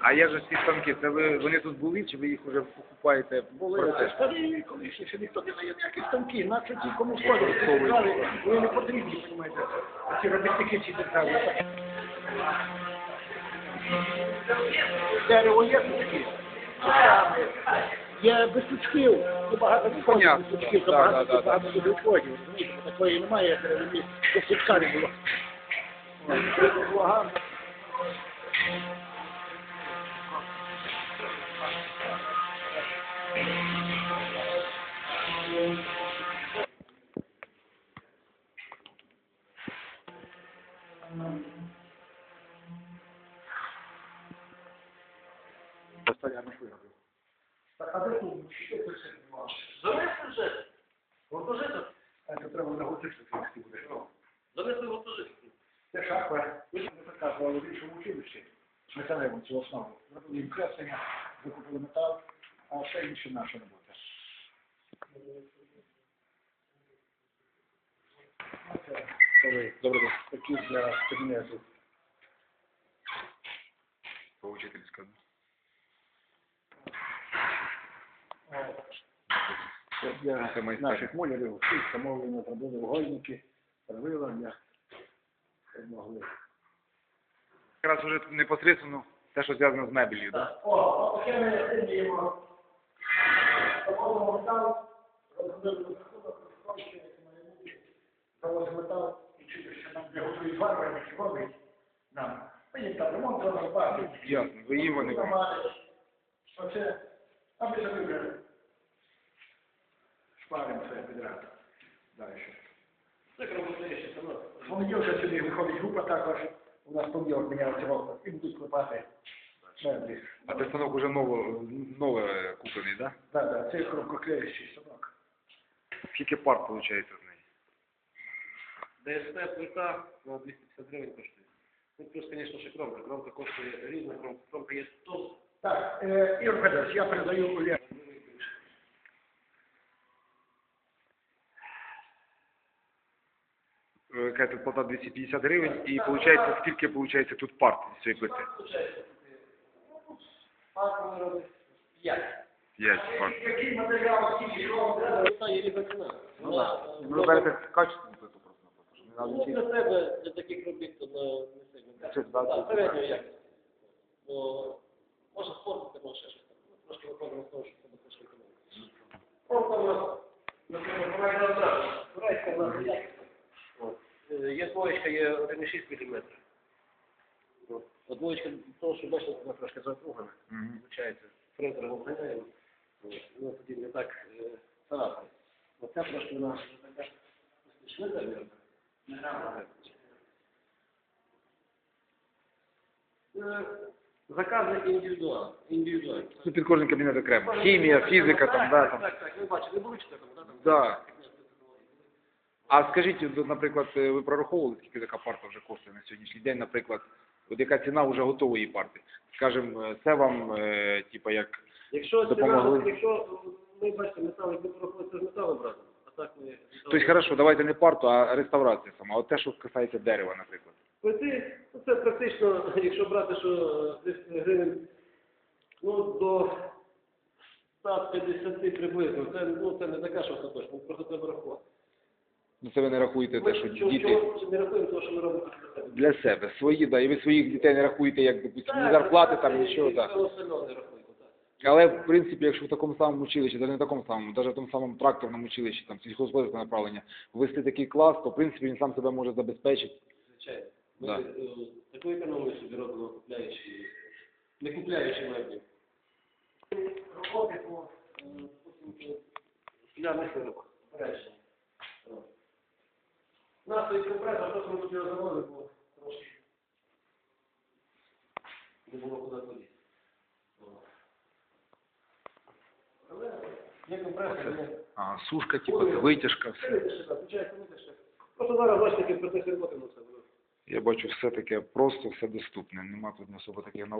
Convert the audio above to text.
А як же ці станки? Це ви вони тут були, чи ви їх вже покупаєте Були процесі? старі колишні, ще ніхто не дає ніякі станки, наче ті кому сходять, ці держави, вони не потрібні, розумієте, ці робітники ці держави. Дерево є такі. Є без сучків, багато не без сучків, багато розумієте, такої немає, як розумієте, щоб сучка не було. Ось, гарно. Так, а де тут? Що це все відбувається? Занесли вже. Гуртожиток. А готичку трішки буде. Занесли гуртожиток. Це ж не показували в іншому училищі. Металеву цю основу. Зробили їм креслення, викупили метал, а все інше наша робота. Оце коли Добре, такі для кабінету. по учительська. Для наших молярів, всі встановлені зробили вугольники, вилання, щоб могли. Якраз вже непосередньо те, що зв'язано з мебелью, так? О, таке ми зміємо. Такого метал, розробили рахунок, розкройки, як має бути. Завоз метал, і чуєш, що нам для готують варварів, чи робить нам. Ми їм там ремонт робимо, бачимо. Ясно, ви їм вони вам. Оце, а ми собі це підряд. Далі. Це кровотворяще станок. В вже сюди виходить група також. У нас понеділок міняється вовка. І будуть клепати. А це станок уже ново, нове куплений, так? Так, так, це кропкоклеючий станок. Скільки пар виходить з неї? ДСТ плита на 250 гривень коштує. Ну, плюс, звісно, ще кромка. Кромка коштує різна, кромка, кромка є товста. Так, е, Ігор Федорович, я передаю Олегу. Е, Кажете, плата 250 гривень, і виходить, скільки виходить тут пар з цієї плити? Пак ми робимо 5. 5. Який матеріал, скільки що треба? Плита є різна ціна. Вона, е, Ви берете качественну плиту просто, щоб Ну, для себе, для таких робіт, то не, сильно. Так, середньої якості. Бо може спортити, може ще щось. Трошки виходимо з того, що це трошки у нас, наприклад, вона одразу. Турецька у нас якісна. От. Е, Є двоєчка, є 1,6 мм. От двоєчка, того, що бачите, вона трошки заокруглена. Мгм. Виходить, фрезер обганяємо. Ну, тоді не так е, царапає. Оця трошки вона така швидка, грама. Е, Закази індивідуально. індивідуально. Ну, під кожен кабінет окремо. Хімія, фізика, там, да, Так, там. так, так. Ви бачите, ви вручите там, да, там? Да. А скажіть, наприклад, е, ви прораховували, скільки така парта вже коштує на сьогоднішній день, наприклад, от яка ціна вже готової парти? Скажем, це вам, е, типа, як Якщо Допомогли. ціна, якщо ми бачите, метал, якби порахувати, це ж металом брати. А так ми... Тобто, хорошо, давайте не парту, а реставрація сама. От те, що касається дерева, наприклад. Плити, ну це практично, якщо брати, що е, десь гривень, ну, до 150 приблизно. Це, ну, це не така, що остаточно, ну, просто треба рахувати. Ну це ви не рахуєте те, що чого- діти чого не рахуємо того, що ми робимо для себе. свої, да, і ви своїх дітей не рахуєте, як, допустим, ні зарплати там, нічого, так. так. Але, в принципі, якщо в такому самому училищі, навіть не в такому самому, навіть в тому самому тракторному училищі, там, сільськогосподарське направлення, ввести такий клас, то, в принципі, він сам себе може забезпечити. Звичайно. Ми Да. е, таку економію собі робимо, купляючи, не купляючи меблі. Роботи по е, е, виробах. Той компресор, просто ми тут його заводили, бо трошки не було куди ходити. Але є компресор, є. А, сушка, типу, витяжка, все. Витяжка, включається витяжка. Просто зараз бачите, як процесі роботи на все. Я бачу, все таке просто, все доступне. Нема тут особо таких